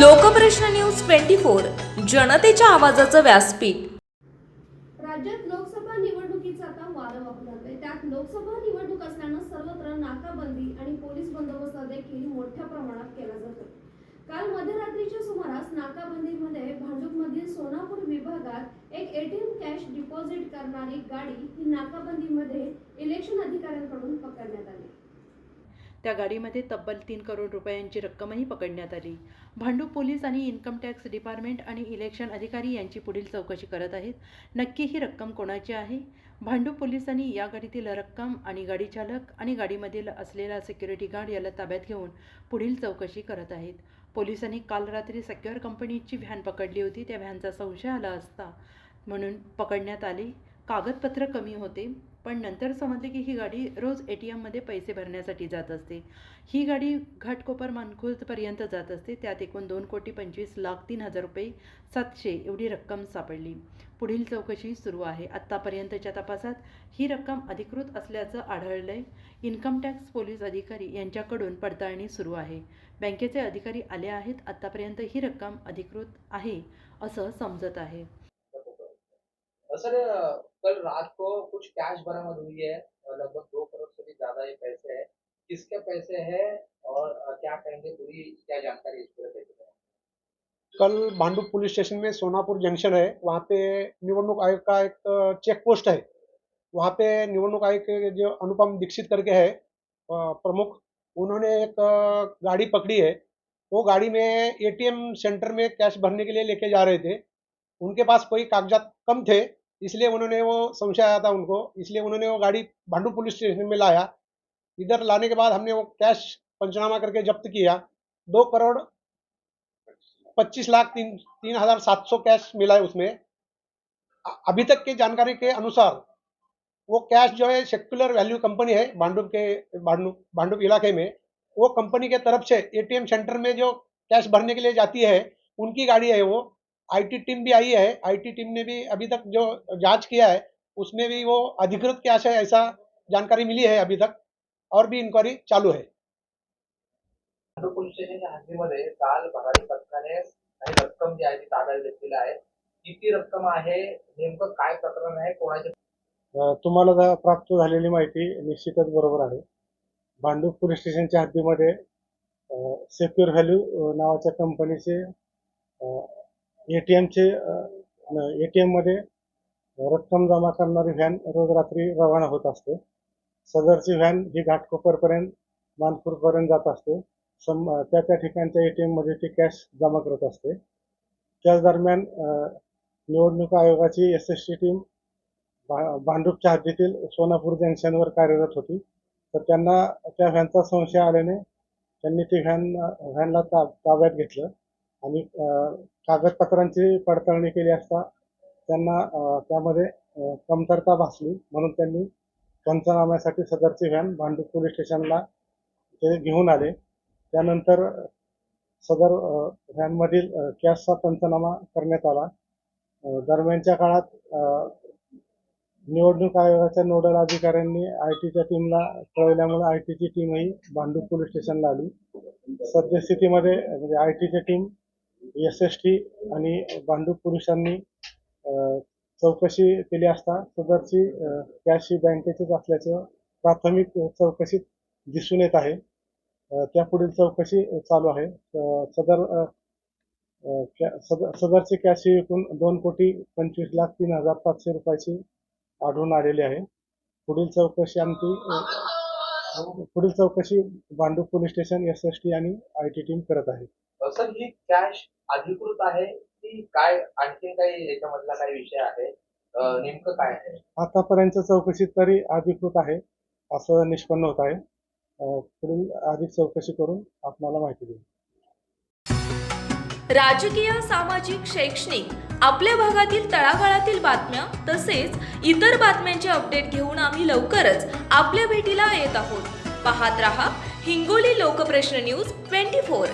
Lokprashna news twenty four जनतेच्या आवाजाचं व्यासपीठ. राज्यात लोकसभा निवडणुकीचा आता वारं वाहू लागलंय. त्यात लोकसभा निवडणूक असल्यानं सर्वत्र नाकाबंदी आणि पोलीस बंदोबस्त देखील मोठ्या प्रमाणात केला जातो काल मध्यरात्रीच्या सुमारास नाकाबंदीमध्ये भांडूपमधील सोनापूर विभागात एक एटीएम कॅश डिपॉझिट करणारी गाडी ही नाकाबंदीमध्ये इलेक्शन अधिकाऱ्यांकडून पकडण्यात आली. त्या गाडीमध्ये तब्बल तीन करोड रुपयांची रक्कमही पकडण्यात आली. भांडूप पोलीस आणि इन्कम टॅक्स डिपार्टमेंट आणि इलेक्शन अधिकारी यांची पुढील चौकशी करत आहेत. नक्की ही रक्कम कोणाची आहे? भांडूप पोलिसांनी या गाडीतील रक्कम आणि गाडी चालक आणि गाडीमधील असलेला सिक्युरिटी गार्ड याला ताब्यात घेऊन पुढील चौकशी करत आहेत. पोलिसांनी काल रात्री सेक्युअर कंपनीची व्हॅन पकडली होती. त्या व्हॅनचा संशय आला असता म्हणून पकडण्यात आली. कागदपत्र कमी होते पण नंतर समजले की ही गाडी रोज ए टी एममध्ये पैसे भरण्यासाठी जात असते. ही गाडी घाटकोपर मानखुर्दपर्यंत जात असते. त्यात एकूण दोन कोटी पंचवीस लाख तीन हजार रुपये सातशे एवढी रक्कम सापडली. पुढील चौकशी सुरू आहे. आत्तापर्यंतच्या तपासात ही रक्कम अधिकृत असल्याचं आढळलंय. इन्कम टॅक्स पोलीस अधिकारी यांच्याकडून पडताळणी सुरू आहे. बँकेचे अधिकारी आले आहेत. आत्तापर्यंत ही रक्कम अधिकृत आहे असं समजत आहे. सर, कल रात को कुछ कैश बरामद हुई है, लगभग दो करोड़ से भी ज़्यादा ये पैसे है। किसके पैसे है और क्या कहेंगे, पूरी क्या जानकारी इस पूरे पैसे कल भांडुप पुलिस स्टेशन में सोनापुर जंक्शन है, वहाँ पे निवडणूक आयोग का एक चेक पोस्ट है। वहाँ पे निवडणूक आयोग के जो अनुपम दीक्षित करके है प्रमुख, उन्होंने एक गाड़ी पकड़ी है। वो गाड़ी में एटीएम सेंटर में कैश भरने के लिए लेके जा रहे थे। उनके पास कोई कागजात कम थे इसलिए उन्होंने वो संशय आया था उनको। इसलिए उन्होंने वो गाड़ी भांडुप पुलिस स्टेशन में लाया। इधर लाने के बाद हमने वो कैश पंचनामा करके जब्त किया। दो करोड़ पच्चीस लाख तीन तीन हज़ार सात सौ कैश मिला है उसमें। अभी तक की जानकारी के अनुसार वो कैश जो है सेक्युलर वैल्यू कंपनी है भांडुप के भांडुप भांडुप इलाके में। वो कंपनी के तरफ़ से एटीएम सेंटर में जो कैश भरने के लिए जाती है, उनकी गाड़ी है वो। आईटी टीम भी आई है आईटी टीम ने भी अभी तक जो जांच किया है उसमें भी वो अधिकृत कैश है ऐसा जानकारी मिली है अभी तक और भी इंक्वायरी चालू है। भांडूप पोलीस स्टेशनच्या हद्दीमध्ये काल भरारी पथकाने काही रक्कम जी आहे ती ताब्यात घेतलेली आहे. किती रक्कम आहे नेमकं काय प्रकरण आहे कोणाचे तुम्हाला प्राप्त झालेली माहिती निश्चितच बरोबर आहे. भांडूप पोलीस स्टेशनच्या हद्दीमध्ये सेक्युअर व्हॅल्यू नावाच्या कंपनीचे एटीएमचे एटीएममध्ये रक्कम जमा करणारी व्हॅन रोज रात्री रवाना होत असते. सदरची व्हॅन ही घाटकोपरपर्यंत मानपूरपर्यंत जात असते. सम त्या त्या ठिकाणच्या एटीएममध्ये ती कॅश जमा करत असते. त्याच दरम्यान निवडणूक आयोगाची एस एस टी टीम भा- भांडूपच्या हद्दीतील सोनापूर जंक्शनवर कार्यरत होती. तर त्यांना त्या व्हॅनचा संशय आल्याने त्यांनी ती व्हॅन व्हॅनला ताब ताब्यात घेतलं. आणि कागदपत्रांची पडताळणी केली असता त्यांना त्यामध्ये कमतरता भासली. म्हणून त्यांनी पंचनाम्यासाठी सदरची व्हॅन भांडूप पोलीस स्टेशनला ते घेऊन आले. त्यानंतर सदर व्हॅनमधील कॅशचा पंचनामा करण्यात आला. दरम्यानच्या काळात निवडणूक आयोगाच्या नोडल अधिकाऱ्यांनी आय टीच्या टीमला कळवल्यामुळे आय टीची टीमही भांडूप पोलीस स्टेशनला आली. सद्यस्थितीमध्ये म्हणजे आय टीची टीम एस एस टी आणि भांडूप पुरुषांनी चौकशी केली असता सदरची अं, कॅश ही बँकेचीच असल्याचं प्राथमिक चौकशीत दिसून येत आहे. त्या पुढील चौकशी चालू आहे. सदर सदर सदरची कॅश ही एकूण दोन कोटी पंचवीस लाख तीन हजार पाचशे रुपयाची आढळून आलेली आहे. पुढील चौकशी आमची पुढील चौकशी Bhandup police station S S T आणि आय टी टीम करत आहे. सर ही कॅश अधिकृत आहे की काय आणखी काही याच्यामधला काही विषय आहे? नेमकं काय आहे? आतापर्यंत चौकशीत तरी अधिकृत आहे असं निष्पन्न होत आहे. अ, पुढील अधिक चौकशी करून आपणाला माहिती देऊ. राजकीय सामाजिक शैक्षणिक आपल्या भागातील तळागाळातील बातम्या तसेच इतर बातम्यांचे अपडेट घेऊन आम्ही लवकरच आपल्या भेटीला येत आहोत. पाहत रहा Hingoli Lokprashna news twenty four.